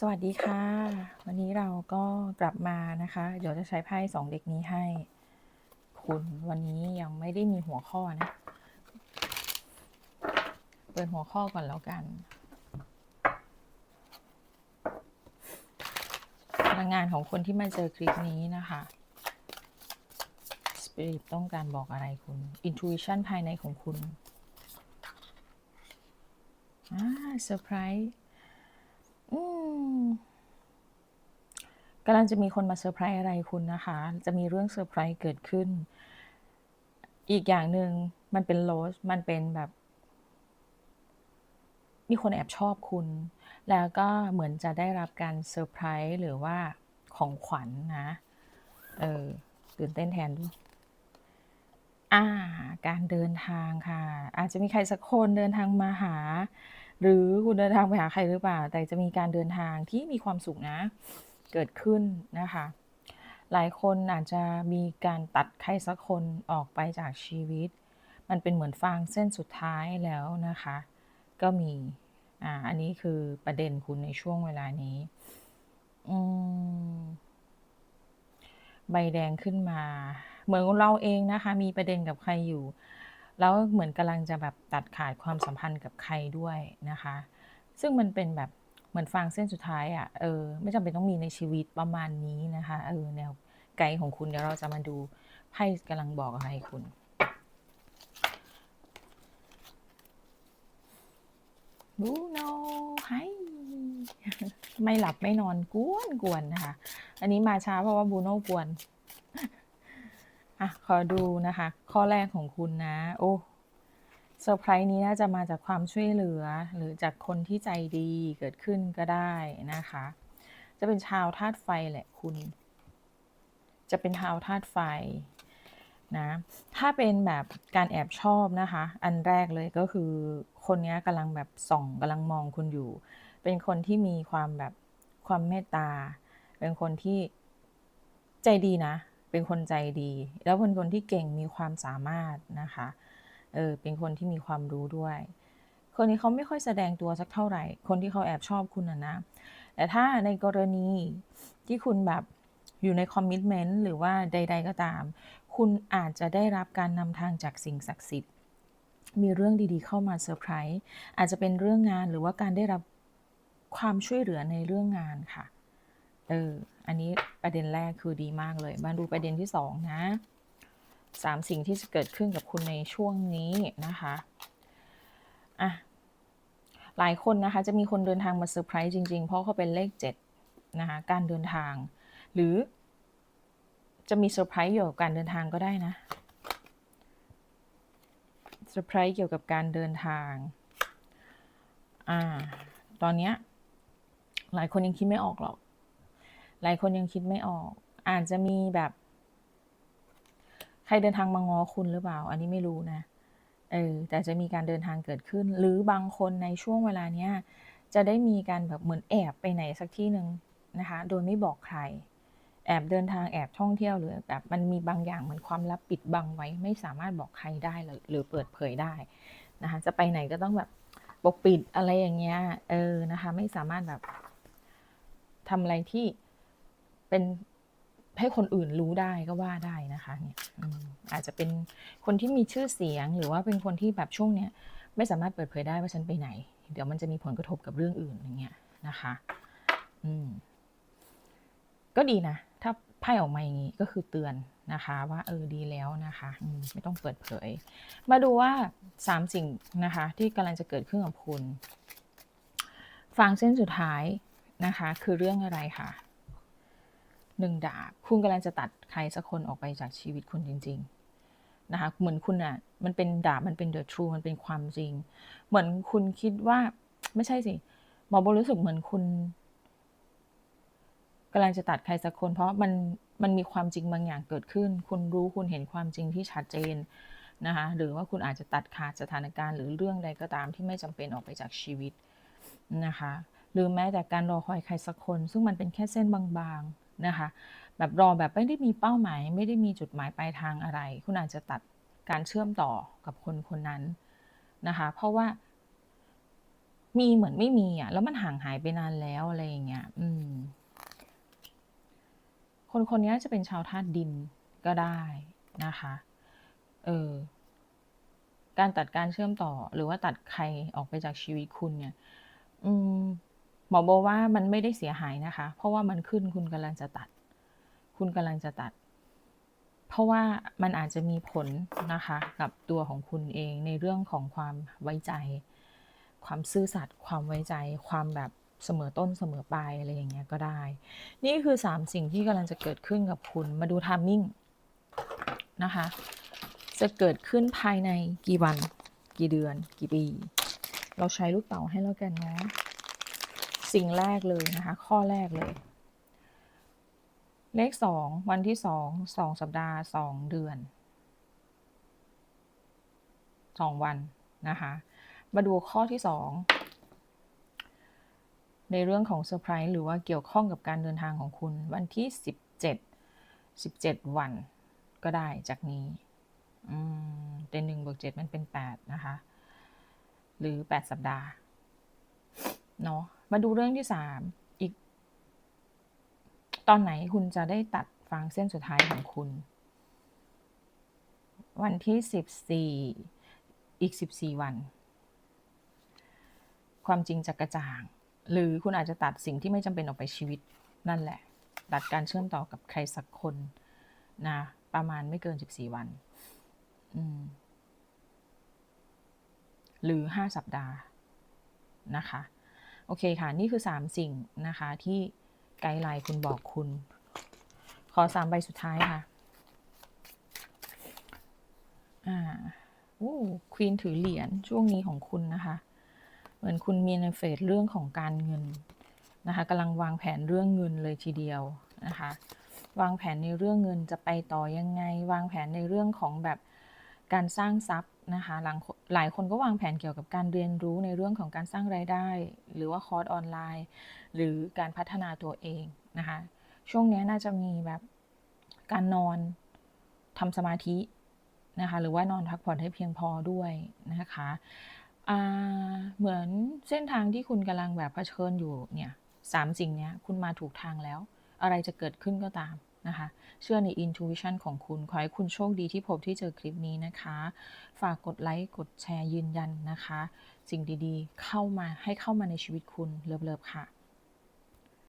สวัสดีค่ะ วันนี้เราก็กลับมานะคะ เดี๋ยวจะใช้ไพ่สองเด็กนี้ให้ คุณวันนี้ยังไม่ได้มีหัวข้อนะ เปิดหัวข้อก่อนแล้วกัน พลังงานของคนที่มาเจอคลิปนี้นะคะ Spirit ต้องการบอกอะไรคุณ Intuition ภายในของคุณอ่าเซอร์ไพรส์ อืม กำลังจะมีคนมาเซอร์ไพรส์อะไรคุณนะคะ จะมีเรื่องเซอร์ไพรส์เกิดขึ้น อีกอย่างหนึ่งมันเป็นโรสมันเป็นแบบ มีคนแอบชอบคุณ แล้วก็เหมือนจะได้รับการเซอร์ไพรส์หรือว่าของขวัญนะ เออตื่นเต้นแทนด้วยอ่า การเดินทางค่ะ อาจจะมีใครสักคนเดินทางมาหา หรือคุณเดินทางไปหาใครหรือเปล่า แต่จะมีการเดินทางที่มีความสุขนะ เกิดขึ้นนะคะ หลายคนอาจจะมีการตัดใครสักคนออกไปจากชีวิต มันเป็นเหมือนฟางเส้นสุดท้ายแล้วนะคะ ก็มีอ่าอันนี้คือประเด็นคุณในช่วงเวลานี้อืมใบแดงขึ้นมา เหมือนเราเองนะคะ มีประเด็นกับใครอยู่ แล้วเหมือนกำลังจะแบบตัดขาดความสัมพันธ์กับใครด้วยนะคะ ซึ่งมันเป็นแบบ เหมือนฟางเส้นสุดท้ายอะ่ะเออไม่จำเป็นต้องมีในชีวิตประมาณนี้นะคะเออแนวไกด์ของคุณเดี๋ยวเราจะมาดูไพ่กำลังบอกอะไรคุณบูโนไฮไม่หลับไม่นอนกวนกวนนะคะ อันนี้มาช้าเพราะว่าบูโนกวนอะขอดูนะคะ ข้อแรกของคุณนะ โอ้ ซอร์ไพรส์นี้น่าจะมาจากความช่วยเหลือ หรือจากคนที่ใจดีเกิดขึ้นก็ได้นะคะ จะเป็นชาวธาตุไฟแหละคุณ จะเป็นชาวธาตุไฟนะถ้าเป็นแบบการแอบชอบนะคะ อันแรกเลยก็คือคนนี้กำลังแบบส่องกำลังมองคุณอยู่ เป็นคนที่มีความแบบความเมตตา เป็นคนที่ใจดีนะ เป็นคนใจดี แล้วเป็นคนที่เก่งมีความสามารถนะคะ เออเป็นคนที่มีความรู้ด้วย คนนี้เขาไม่ค่อยแสดงตัวสักเท่าไหร่ คนที่เขาแอบชอบคุณนะนะ แต่ถ้าในกรณีที่คุณแบบอยู่ในคอมมิชเมนต์หรือว่าใด ๆ ก็ตาม คุณอาจจะได้รับการนำทางจากสิ่งศักดิ์สิทธิ์ มีเรื่องดีๆเข้ามาเซอร์ไพรส์ อาจจะเป็นเรื่องงานหรือว่าการได้รับความช่วยเหลือในเรื่องงานค่ะ เออ อันนี้ประเด็นแรกคือดีมากเลย มาดูประเด็นที่สองนะ สามสิ่งที่จะเกิดขึ้นกับคุณในช่วงนี้นะคะอะหลายคนนะคะจะมีคนเดินทางมาเซอร์ไพรส์จริง ๆ เพราะเขาเป็นเลขเจ็ดนะคะการเดินทาง หรือจะมีเซอร์ไพรส์เกี่ยวกับการเดินทางก็ได้นะเซอร์ไพรส์เกี่ยวกับการเดินทางอ่าตอนเนี้ยหลายคนยังคิดไม่ออกหรอก หลายคนยังคิดไม่ออก อาจจะมีแบบ ใครเดินทางมางอคุณหรือเปล่า อันนี้ไม่รู้นะเออแต่จะมีการเดินทางเกิดขึ้น หรือบางคนในช่วงเวลาเนี้ยจะได้มีการแบบเหมือนแอบไปไหนสักที่หนึ่งนะคะ โดยไม่บอกใคร แอบเดินทางแอบท่องเที่ยวหรือแบบมันมีบางอย่างเหมือนความลับปิดบังไว้ ไม่สามารถบอกใครได้เลยหรือเปิดเผยได้นะคะจะไปไหนก็ต้องแบบปกปิดอะไรอย่างเงี้ยเออนะคะ ไม่สามารถแบบทำอะไรที่เป็น ให้คนอื่นรู้ได้ก็ว่าได้นะคะเนี่ยอาจจะเป็นคนที่มีชื่อเสียงหรือว่าเป็นคนที่แบบช่วงเนี้ยไม่สามารถเปิดเผยได้ว่าฉันไปไหน เดี๋ยวมันจะมีผลกระทบกับเรื่องอื่นอย่างเงี้ยนะคะอืมก็ดีนะ ถ้าไพ่ออกมาอย่างนี้ก็คือเตือนนะคะ ว่าเออดีแล้วนะคะมไม่ต้องเปิดเผย มาดูว่าสามสิ่งนะคะ ที่กำลังจะเกิดขึ้นกับคุณฟางเส้นสุดท้ายนะคะ คือเรื่องอะไรคะ หนึ่งดาบ คุณกำลังจะตัดใครสักคนออกไปจากชีวิตคุณจริง ๆ นะคะ เหมือนคุณอะ มันเป็นดาบ มันเป็น the true มันเป็นความจริง เหมือนคุณคิดว่า ไม่ใช่สิ หมอโบรู้สึกเหมือนคุณกำลังจะตัดใครสักคน เพราะมัน มันมีความจริงบางอย่างเกิดขึ้น คุณรู้คุณเห็นความจริงที่ชัดเจนนะคะ หรือว่าคุณอาจจะตัดขาดสถานการณ์ หรือเรื่องใดก็ตามที่ไม่จำเป็นออกไปจากชีวิตนะคะ หรือแม้แต่การรอคอยใครสักคน ซึ่งมันเป็นแค่เส้นบางๆ นะคะ แบบรอแบบไม่ได้มีเป้าหมาย ไม่ได้มีจุดหมายปลายทางอะไร คุณอาจจะตัดการเชื่อมต่อกับคนคนนั้นนะคะ เพราะว่ามีเหมือนไม่มีอะแล้วมันห่างหายไปนานแล้วอะไรอย่างเงี้ยอืม คนคนนี้จะเป็นชาวธาตุดินก็ได้นะคะเออการตัดการเชื่อมต่อหรือว่าตัดใครออกไปจากชีวิตคุณเนี่ย อืม หมอบอกว่ามันไม่ได้เสียหายนะคะ เพราะว่ามันขึ้นคุณกำลังจะตัด คุณกำลังจะตัด เพราะว่ามันอาจจะมีผลนะคะ กับตัวของคุณเองในเรื่องของความไว้ใจ ความซื่อสัตย์ความไว้ใจ ความแบบเสมอต้นเสมอปลายอะไรอย่างเงี้ยก็ได้ นี่คือ 3 สิ่งที่กำลังจะเกิดขึ้นกับคุณมาดูทามมิ่งนะคะ จะเกิดขึ้นภายในกี่วัน กี่เดือน กี่ปี เราใช้ลูกเต๋าให้แล้วกันนะ สิ่งแรกเลยนะคะ ข้อแรกเลย เลขสองวันที่สองสองสัปดาห์สองเดือนสองวันนะคะ มาดูข้อที่สองในเรื่องของเซอร์ไพรส์หรือว่าเกี่ยวข้องกับการเดินทางของคุณวันที่สิบเจ็ดสิบเจ็ดวันก็ได้จากนี้เป็นหนึ่งบวกเจ็ดมันเป็นแปดนะคะ หรือแปดสัปดาห์ เนาะ มาดูเรื่องที่สามอีก ตอนไหนคุณจะได้ตัดฟางเส้นสุดท้ายของคุณ วันที่สิบสี่อีกสิบสี่วัน ความจริงจะกระจ่าง หรือคุณอาจจะตัดสิ่งที่ไม่จำเป็นออกไปชีวิตนั่นแหละ ตัดการเชื่อมต่อกับใครสักคนนะประมาณไม่เกินสิบสี่วันหรือห้าสัปดาห์นะคะ โอเคค่ะ นี่คือ 3 สิ่งนะคะ ที่ไกด์ไลน์คุณบอกคุณ ขอสามใบสุดท้ายค่ะ อ่าโอ้ควีนถือเหรียญช่วงนี้ของคุณนะคะ เหมือนคุณมีในเฟสเรื่องของการเงินนะคะกำลังวางแผนเรื่องเงินเลยทีเดียวนะคะ วางแผนในเรื่องเงินจะไปต่อยังไง วางแผนในเรื่องของแบบการสร้างทรัพย์ นะคะหลังหลายคนก็วางแผนเกี่ยวกับการเรียนรู้ในเรื่องของการสร้างรายได้ หรือว่าคอร์สออนไลน์ หรือการพัฒนาตัวเองนะคะช่วงนี้น่าจะมีแบบการนอนทำสมาธินะคะหรือว่านอนพักผ่อนให้เพียงพอด้วยนะคะเหมือนเส้นทางที่คุณกำลังแบบเผชิญอยู่เนี่ยสามสิ่งนี้คุณมาถูกทางแล้ว อะไรจะเกิดขึ้นก็ตาม นะคะ เชื่อใน intuition ของคุณ ขอให้คุณโชคดีที่พบที่เจอคลิปนี้นะคะ ฝากกดไลค์ กดแชร์ยืนยันนะคะ สิ่งดีๆ เข้ามาให้เข้ามาในชีวิตคุณเลิฟๆค่ะ